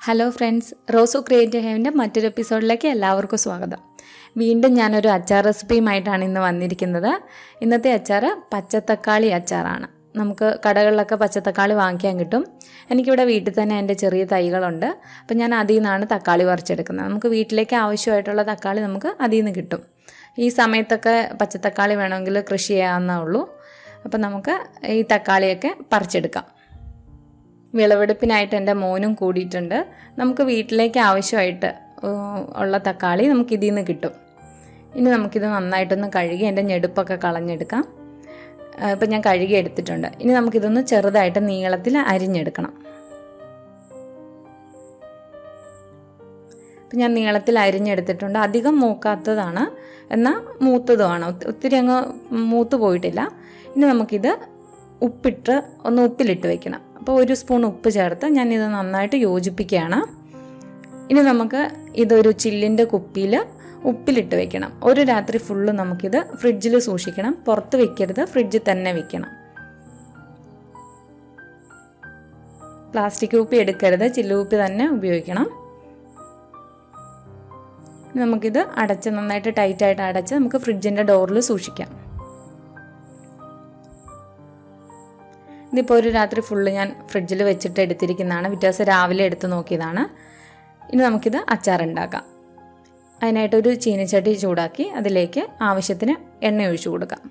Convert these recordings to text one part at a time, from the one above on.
Hello friends റോസു creative ഹേവിന്റെ മറ്റൊരു എപ്പിസോഡിലേക്ക് എല്ലാവർക്കും സ്വാഗതം. വീണ്ടും ഞാനൊരു അച്ചാർ റെസിപ്പിയുമായിട്ടാണ് ഇന്ന് വന്നിരിക്കുന്നത്. ഇന്നത്തെ അച്ചാർ പച്ചത്തക്കാളി അച്ചാറാണ്. നമുക്ക് കടകളിലൊക്കെ പച്ചത്തക്കാളി വാങ്ങിക്കാൻ കിട്ടും. എനിക്കിവിടെ വീട്ടിൽ തന്നെ എന്റെ ചെറിയ തൈകളുണ്ട്. അപ്പം ഞാൻ അതിൽ നിന്നാണ് തക്കാളി പറിച്ചെടുക്കുന്നത്. നമുക്ക് വീട്ടിലേക്ക് ആവശ്യമായിട്ടുള്ള തക്കാളി നമുക്ക് അതിൽ നിന്ന് കിട്ടും. ഈ സമയത്തൊക്കെ പച്ചത്തക്കാളി വേണമെങ്കിൽ കൃഷി ചെയ്യാവുന്നേ ഉള്ളൂ. അപ്പം നമുക്ക് ഈ തക്കാളിയൊക്കെ പറിച്ചെടുക്കാം. വിളവെടുപ്പിനായിട്ട് എന്റെ മോനും കൂടിയിട്ടുണ്ട്. നമുക്ക് വീട്ടിലേക്ക് ആവശ്യമായിട്ട് ഉള്ള തക്കാളി നമുക്ക് ഇതിൽ നിന്ന് കിട്ടും. ഇനി നമുക്കിത് നന്നായിട്ടൊന്ന് കഴുകി എന്റെ ഞെടുപ്പൊക്കെ കളഞ്ഞെടുക്കാം. ഇപ്പം ഞാൻ കഴുകി എടുത്തിട്ടുണ്ട്. ഇനി നമുക്കിതൊന്ന് ചെറുതായിട്ട് നീളത്തിൽ അരിഞ്ഞെടുക്കണം. ഇപ്പം ഞാൻ നീളത്തിൽ അരിഞ്ഞെടുത്തിട്ടുണ്ട്. അധികം മൂക്കാത്തതാണ്. എന്നാൽ മൂത്തതുമാണ്. ഒത്തി- ഒത്തിരി അങ്ങ് മൂത്ത് പോയിട്ടില്ല. ഇനി നമുക്കിത് ഉപ്പിട്ട് ഒന്ന് ഉപ്പിലിട്ട് വെക്കണം. അപ്പോൾ ഒരു സ്പൂൺ ഉപ്പ് ചേർത്ത് ഞാനിത് നന്നായിട്ട് യോജിപ്പിക്കുകയാണ്. ഇനി നമുക്ക് ഇതൊരു ചില്ലിന്റെ കുപ്പിയിൽ ഉപ്പിലിട്ട് വെക്കണം. ഒരു രാത്രി ഫുള്ള് നമുക്കിത് ഫ്രിഡ്ജിൽ സൂക്ഷിക്കണം. പുറത്ത് വെക്കരുത് ഫ്രിഡ്ജിൽ തന്നെ വെക്കണം. പ്ലാസ്റ്റിക് കുപ്പി എടുക്കരുത് ചില്ലുകുപ്പി തന്നെ ഉപയോഗിക്കണം. നമുക്കിത് അടച്ച് നന്നായിട്ട് ടൈറ്റായിട്ട് അടച്ച് നമുക്ക് ഫ്രിഡ്ജിന്റെ ഡോറിൽ സൂക്ഷിക്കാം. ഇതിപ്പോൾ ഒരു രാത്രി ഫുള്ള് ഞാൻ ഫ്രിഡ്ജിൽ വെച്ചിട്ട് എടുത്തിരിക്കുന്നതാണ്. പിറ്റേ ദിവസം രാവിലെ എടുത്ത് നോക്കിയതാണ്. ഇനി നമുക്കിത് അച്ചാറുണ്ടാക്കാം അതിനായിട്ടൊരു ചീനച്ചട്ടി ചൂടാക്കി അതിലേക്ക് ആവശ്യത്തിന് എണ്ണ ഒഴിച്ചു കൊടുക്കാം.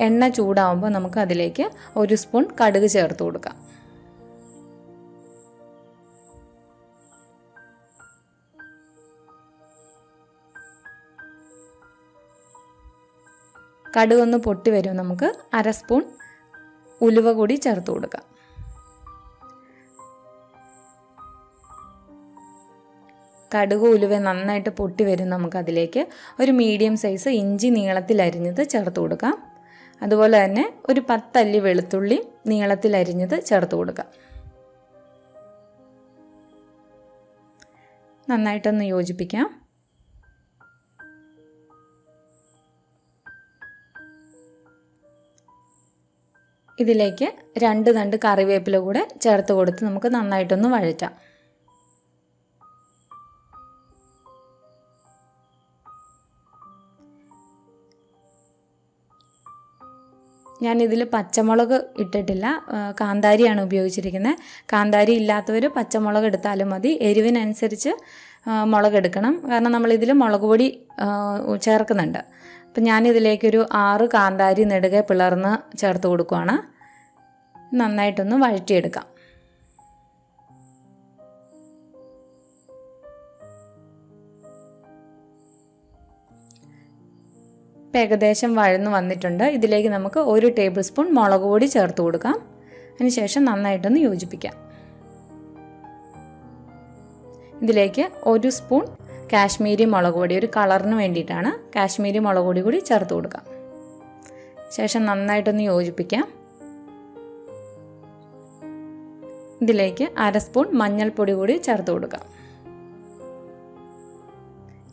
എണ്ണ ചൂടാവുമ്പോൾ നമുക്ക് അതിലേക്ക് ഒരു സ്പൂൺ കടുക് ചേർത്ത് കൊടുക്കാം. കടുകൊന്ന് പൊട്ടി വരും നമുക്ക് അര സ്പൂൺ ഉലുവ കൂടി ചേർത്ത് കൊടുക്കാം. കടുക് ഉലുവ നന്നായിട്ട് പൊട്ടി വരും നമുക്കതിലേക്ക് ഒരു മീഡിയം സൈസ് ഇഞ്ചി നീളത്തിൽ അരിഞ്ഞത് ചേർത്ത് കൊടുക്കാം. അതുപോലെ തന്നെ ഒരു പത്തല്ലി വെളുത്തുള്ളി നീളത്തിൽ അരിഞ്ഞത് ചേർത്ത് കൊടുക്കാം. നന്നായിട്ടൊന്ന് യോജിപ്പിക്കാം. ഇതിലേക്ക് രണ്ട് തണ്ട് കറിവേപ്പില കൂടെ ചേർത്ത് കൊടുത്ത് നമുക്ക് നന്നായിട്ടൊന്ന് വഴറ്റാം. ഞാൻ ഇതിൽ പച്ചമുളക് ഇട്ടിട്ടില്ല. കാന്താരിയാണ് ഉപയോഗിച്ചിരിക്കുന്നത്. കാന്താരി ഇല്ലാത്തവർ പച്ചമുളക് എടുത്താലും മതി. എരിവിനനുസരിച്ച് മുളക് എടുക്കണം. കാരണം നമ്മളിതിൽ മുളക് പൊടി ചേർക്കുന്നുണ്ട്. അപ്പം ഞാനിതിലേക്കൊരു ആറ് കാന്താരി നെടുകെ പിളർന്ന് ചേർത്ത് കൊടുക്കുവാണ്. നന്നായിട്ടൊന്ന് വഴറ്റിയെടുക്കാം. ഇപ്പം ഏകദേശം വഴന്ന് വന്നിട്ടുണ്ട്. ഇതിലേക്ക് നമുക്ക് ഒരു ടേബിൾ സ്പൂൺ മുളക് പൊടി ചേർത്ത് കൊടുക്കാം. അതിനുശേഷം നന്നായിട്ടൊന്ന് യോജിപ്പിക്കാം. ഇതിലേക്ക് ഒരു സ്പൂൺ കാശ്മീരി മുളക് പൊടി ഒരു കളറിന് വേണ്ടിയിട്ടാണ് കാശ്മീരി മുളക് പൊടി കൂടി ചേർത്ത് കൊടുക്കാം. ശേഷം നന്നായിട്ടൊന്ന് യോജിപ്പിക്കാം. ഇതിലേക്ക് അര സ്പൂൺ മഞ്ഞൾപ്പൊടി കൂടി ചേർത്ത് കൊടുക്കാം.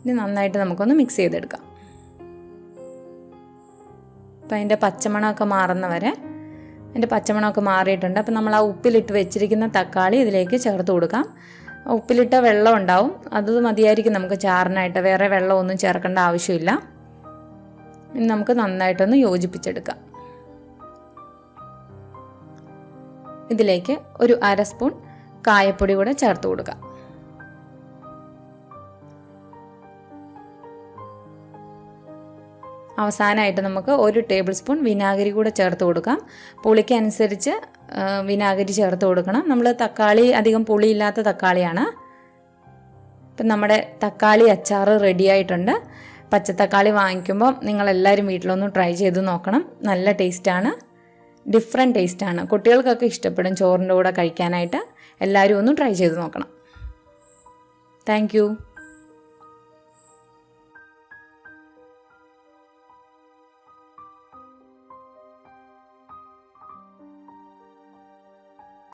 ഇനി നന്നായിട്ട് നമുക്കൊന്ന് മിക്സ് ചെയ്തെടുക്കാം. അപ്പം അതിന്റെ പച്ചമണമൊക്കെ മാറുന്ന വരെ അതിന്റെ പച്ചമണമൊക്കെ മാറിയിട്ടുണ്ട്. അപ്പം നമ്മൾ ആ ഉപ്പിലിട്ട് വെച്ചിരിക്കുന്ന തക്കാളി ഇതിലേക്ക് ചേർത്ത് കൊടുക്കാം. ഉപ്പിലിട്ട വെള്ളം ഉണ്ടാവും. അത് മതിയായിരിക്കും നമുക്ക് ചാറിനായിട്ട്. വേറെ വെള്ളമൊന്നും ചേർക്കേണ്ട ആവശ്യമില്ല. ഇനി നമുക്ക് നന്നായിട്ടൊന്ന് യോജിപ്പിച്ചെടുക്കാം. ഇതിലേക്ക് ഒരു അര സ്പൂൺ കായപ്പൊടി കൂടെ ചേർത്ത് കൊടുക്കാം. അവസാനമായിട്ട് നമുക്ക് ഒരു ടേബിൾ സ്പൂൺ വിനാഗിരി കൂടെ ചേർത്ത് കൊടുക്കാം. പുളിക്കനുസരിച്ച് വിനാഗിരി ചേർത്ത് കൊടുക്കണം. നമ്മൾ തക്കാളി അധികം പുളിയില്ലാത്ത തക്കാളിയാണ്. ഇപ്പം നമ്മുടെ തക്കാളി അച്ചാർ റെഡിയായിട്ടുണ്ട് പച്ചത്തക്കാളി വാങ്ങിക്കുമ്പോൾ നിങ്ങളെല്ലാവരും വീട്ടിലൊന്ന് ട്രൈ ചെയ്ത് നോക്കണം. നല്ല ടേസ്റ്റാണ് ഡിഫറെന്റ് ടേസ്റ്റാണ് കുട്ടികൾക്കൊക്കെ ഇഷ്ടപ്പെടും ചോറിന്റെ കൂടെ കഴിക്കാനായിട്ട്. എല്ലാവരും ഒന്ന് ട്രൈ ചെയ്ത് നോക്കണം. താങ്ക്